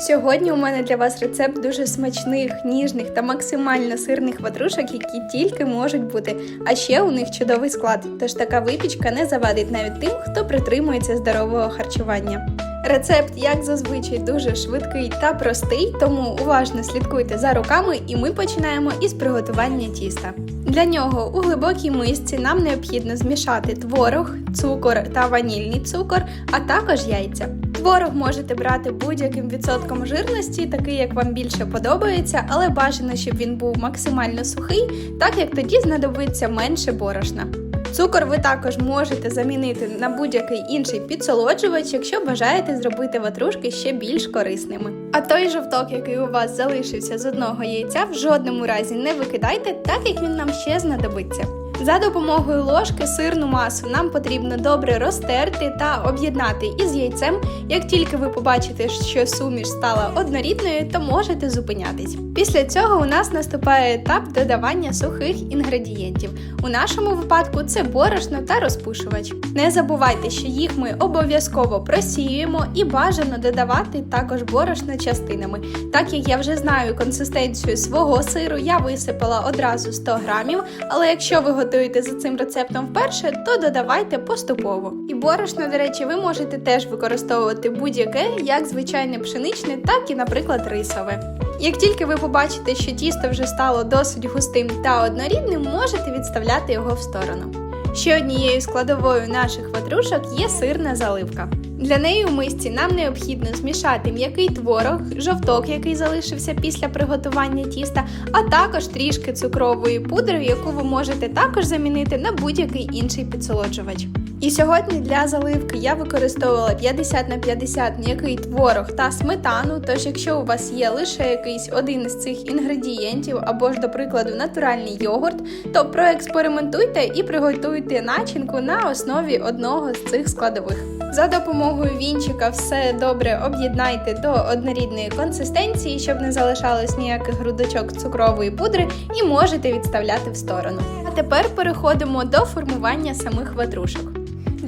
Сьогодні у мене для вас рецепт дуже смачних, ніжних та максимально сирних ватрушок, які тільки можуть бути. А ще у них чудовий склад, тож така випічка не завадить навіть тим, хто притримується здорового харчування. Рецепт, як зазвичай, дуже швидкий та простий, тому уважно слідкуйте за руками, і ми починаємо із приготування тіста. Для нього у глибокій мисці нам необхідно змішати творог, цукор та ванільний цукор, а також яйця. Творог можете брати будь-яким відсотком жирності, такий як вам більше подобається, але бажано, щоб він був максимально сухий, так як тоді знадобиться менше борошна. Цукор ви також можете замінити на будь-який інший підсолоджувач, якщо бажаєте зробити ватрушки ще більш корисними. А той жовток, який у вас залишився з одного яйця, в жодному разі не викидайте, так як він нам ще знадобиться. За допомогою ложки сирну масу нам потрібно добре розтерти та об'єднати із яйцем. Як тільки ви побачите, що суміш стала однорідною, то можете зупинятись. Після цього у нас наступає етап додавання сухих інгредієнтів. У нашому випадку це борошно та розпушувач. Не забувайте, що їх ми обов'язково просіюємо і бажано додавати також борошно частинами. Так як я вже знаю консистенцію свого сиру, я висипала одразу 100 грамів, але якщо ви готуєте за цим рецептом вперше, то додавайте поступово. І борошно, до речі, ви можете теж використовувати будь-яке, як звичайне пшеничне, так і, наприклад, рисове. Як тільки ви побачите, що тісто вже стало досить густим та однорідним, можете відставляти його в сторону. Ще однією складовою наших ватрушок є сирна заливка. Для неї у мисці нам необхідно змішати м'який творог, жовток, який залишився після приготування тіста, а також трішки цукрової пудри, яку ви можете також замінити на будь-який інший підсолоджувач. І сьогодні для заливки я використовувала 50 на 50 м'який творог та сметану. Тож, якщо у вас є лише якийсь один із цих інгредієнтів, або ж, до прикладу, натуральний йогурт, то проекспериментуйте і приготуйте начинку на основі одного з цих складових. За допомогою вінчика все добре об'єднайте до однорідної консистенції, щоб не залишалось ніяких грудочок цукрової пудри, і можете відставляти в сторону. А тепер переходимо до формування самих ватрушок.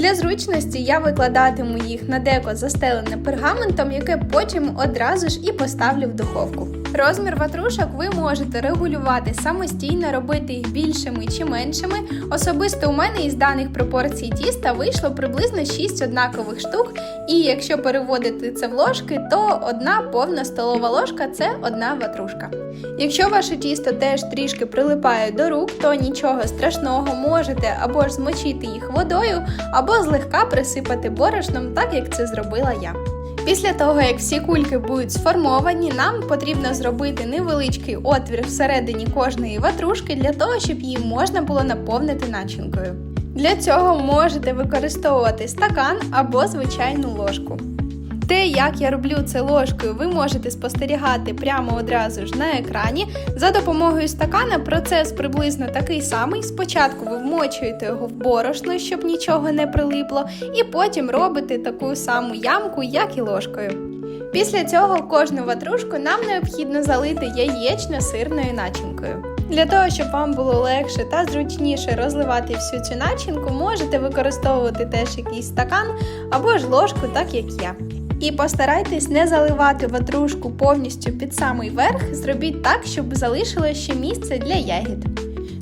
Для зручності я викладатиму їх на деко застелене пергаментом, яке потім одразу ж і поставлю в духовку. Розмір ватрушок ви можете регулювати самостійно, робити їх більшими чи меншими. Особисто у мене із даних пропорцій тіста вийшло приблизно 6 однакових штук, і якщо переводити це в ложки, то одна повна столова ложка це одна ватрушка. Якщо ваше тісто теж трішки прилипає до рук, то нічого страшного можете або ж змочити їх водою, або злегка присипати борошном, так як це зробила я. Після того, як всі кульки будуть сформовані, нам потрібно зробити невеличкий отвір всередині кожної ватрушки для того, щоб її можна було наповнити начинкою. Для цього можете використовувати стакан або звичайну ложку. Те, як я роблю це ложкою, ви можете спостерігати прямо одразу ж на екрані. За допомогою стакана процес приблизно такий самий. Спочатку ви вмочуєте його в борошно, щоб нічого не прилипло, і потім робите таку саму ямку, як і ложкою. Після цього кожну ватрушку нам необхідно залити яєчно-сирною начинкою. Для того, щоб вам було легше та зручніше розливати всю цю начинку, можете використовувати теж якийсь стакан або ж ложку, так як я. І постарайтесь не заливати ватрушку повністю під самий верх, зробіть так, щоб залишилось ще місце для ягід.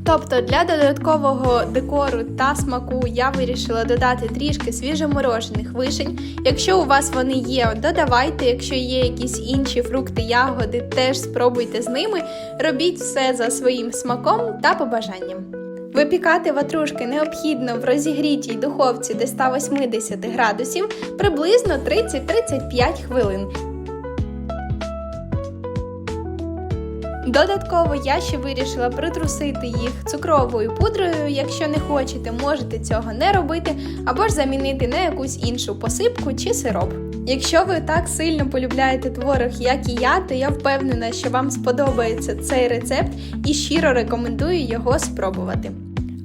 Тобто для додаткового декору та смаку я вирішила додати трішки свіжоморожених вишень. Якщо у вас вони є, додавайте, якщо є якісь інші фрукти, ягоди, теж спробуйте з ними. Робіть все за своїм смаком та побажанням. Випікати ватрушки необхідно в розігрітій духовці до 180 градусів приблизно 30-35 хвилин. Додатково я ще вирішила притрусити їх цукровою пудрою. Якщо не хочете, можете цього не робити, або ж замінити на якусь іншу посипку чи сироп. Якщо ви так сильно полюбляєте творог, як і я, то я впевнена, що вам сподобається цей рецепт і щиро рекомендую його спробувати.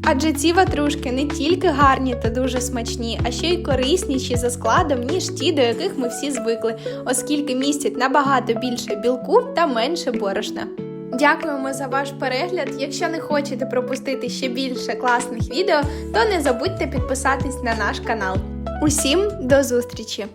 Адже ці ватрушки не тільки гарні та дуже смачні, а ще й корисніші за складом, ніж ті, до яких ми всі звикли, оскільки містять набагато більше білку та менше борошна. Дякуємо за ваш перегляд. Якщо не хочете пропустити ще більше класних відео, то не забудьте підписатись на наш канал. Усім до зустрічі!